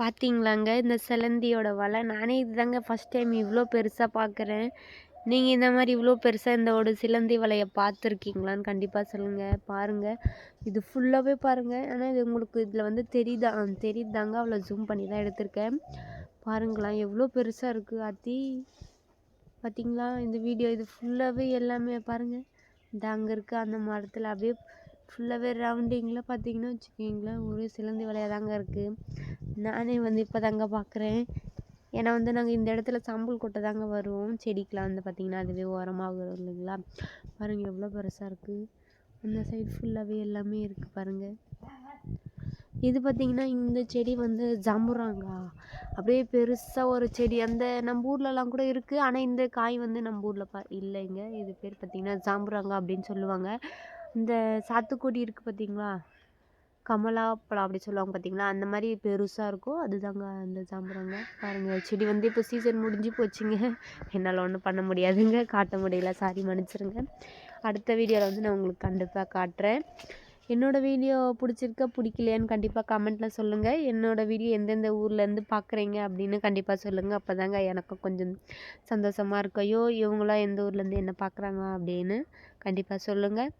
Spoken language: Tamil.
பார்த்தீங்களாங்க இந்த சிலந்தியோட வலை. நானே இதுதாங்க ஃபஸ்ட் டைம் இவ்வளோ பெருசாக பார்க்குறேன் நீங்கள் இந்த மாதிரி இவ்வளோ பெருசாக இந்த ஒரு சிலந்தி வலையை பார்த்துருக்கீங்களான்னு கண்டிப்பாக சொல்லுங்கள் பாருங்கள் இது ஃபுல்லாகவே பாருங்கள் ஆனால் இது உங்களுக்கு இதில் வந்து தெரியுதா தெரியுதாங்க அவ்வளோ ஜூம் பண்ணி தான் எடுத்திருக்கேன். பாருங்களேன் எவ்வளோ பெருசாக இருக்குது அத்தி. பார்த்தீங்களா இந்த வீடியோ இது ஃபுல்லாகவே எல்லாமே பாருங்கள் இந்த அங்கே இருக்க அந்த மரத்தில் அப்படியே ஃபுல்லாகவே ரவுண்டிங்கில் பார்த்தீங்கன்னா வச்சுக்கிங்களேன் ஒரே சிலந்தி வலையாக தாங்க இருக்குது நானே வந்து இப்போ தாங்க பார்க்குறேன் ஏன்னா வந்து நாங்கள் இந்த இடத்துல சாம்பல் கொட்டை தாங்க வருவோம் செடிக்கெலாம் வந்து பார்த்திங்கன்னா அதுவே உரமாக வரும் இல்லைங்களா? பாருங்கள் எவ்வளோ பெருசாக இருக்குது அந்த சைடு ஃபுல்லாகவே எல்லாமே இருக்குது பாருங்கள் இது பார்த்திங்கன்னா இந்த செடி வந்து ஜாம்புராங்கா அப்படியே பெருசாக ஒரு செடி. அந்த நம்ம ஊர்லலாம் கூட இருக்குது ஆனால் இந்த காய் வந்து நம்ம ஊரில் பா இல்லைங்க. இது பேர் பார்த்திங்கன்னா ஜாம்புராங்கா அப்படின்னு சொல்லுவாங்க. இந்த சாத்துக்குடி இருக்குது பார்த்தீங்களா கமலா பழம் அப்படி சொல்லுவாங்க பார்த்தீங்களா அந்த மாதிரி பெருசாக இருக்கும். அதுதாங்க அந்த சாம்பிராங்க பாருங்கள் செடி வந்து இப்போ சீசன் முடிஞ்சு போச்சுங்க. என்னால் ஒன்றும் பண்ண முடியாதுங்க. காட்ட முடியல. சாரி மன்னிச்சிருங்க. அடுத்த வீடியோவில் வந்து நான் உங்களுக்கு கண்டிப்பாக காட்டுறேன். என்னோடய வீடியோ பிடிச்சிருக்கா பிடிக்கலையான்னு கண்டிப்பாக கமெண்ட்டில் சொல்லுங்கள் என்னோடய வீடியோ எந்தெந்த ஊர்லேருந்து பார்க்குறீங்க அப்படின்னு கண்டிப்பாக சொல்லுங்கள் அப்போ தாங்க எனக்கும் கொஞ்சம் சந்தோஷமாக இருக்கும். ஐயோ இவங்களாம் எந்த ஊர்லேருந்து என்ன பார்க்குறாங்க அப்படின்னு கண்டிப்பாக சொல்லுங்கள்